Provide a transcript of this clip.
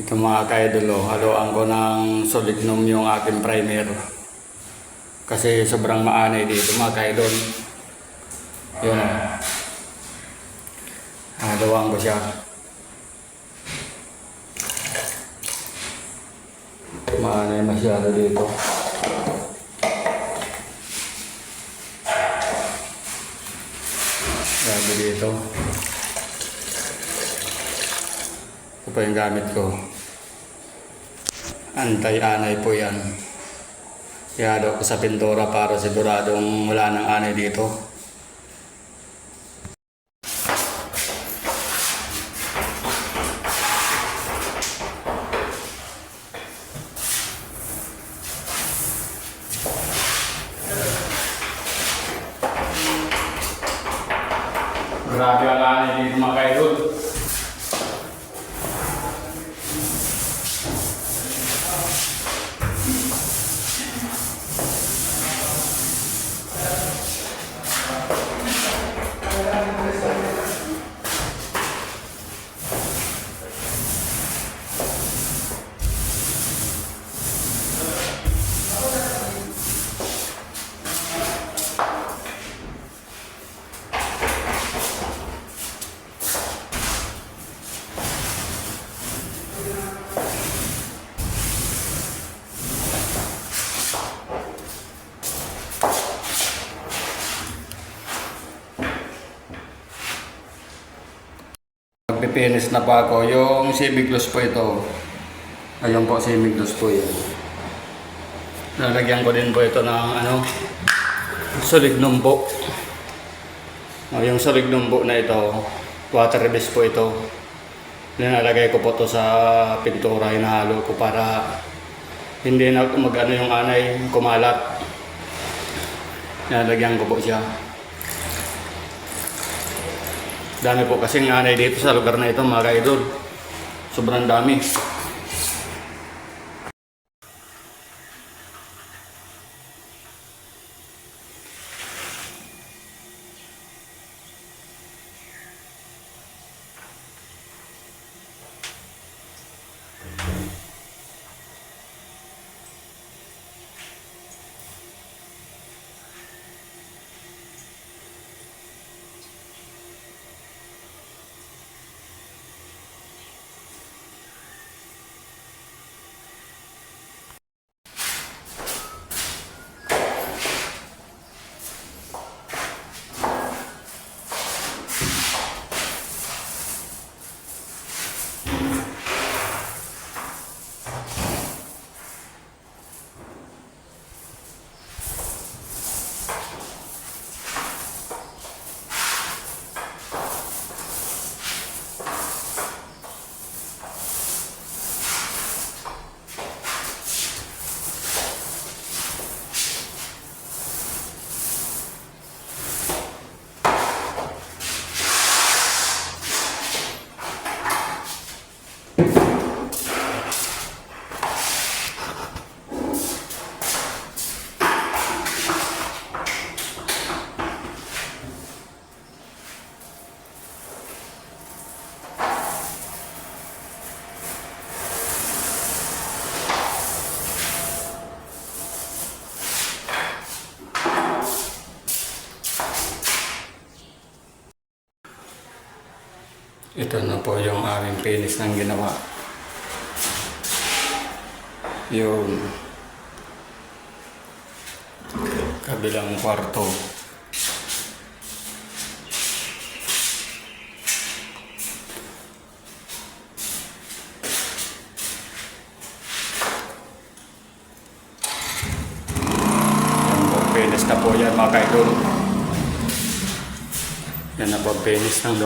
Ito mga kaidolo, haluan ko ng solignum yung aking primer. Kasi sobrang maanay dito mga kaidol. Yun. Haluan ko siya. Maanay masyado dito. Grabe dito. Ito pa yung gamit ko. Antay-anay po yan. Daw ko sa pintura para siguradong wala nang anay dito. Grabe ang anay dito mga kaidol. Magpipinis na pa ako. Yung semigloss po ito. Ayun po, semigloss po yun. Lalagyan ko din po ito ng ano, solignum po. Oh, yung solignum po na ito, water based po ito. Nilalagay ko po to sa pintura, hinahalo ko para hindi na mag ano yung anay, kumalat. Nilalagyan ko po siya. Dami po kasing anay dito sa lugar na ito mga kaidol. Sobrang dami. Ito na po yung aming finish ng ginawa. Yung kabilang kwarto. Finish na po yan mga kaidol. Yan na po, finish ng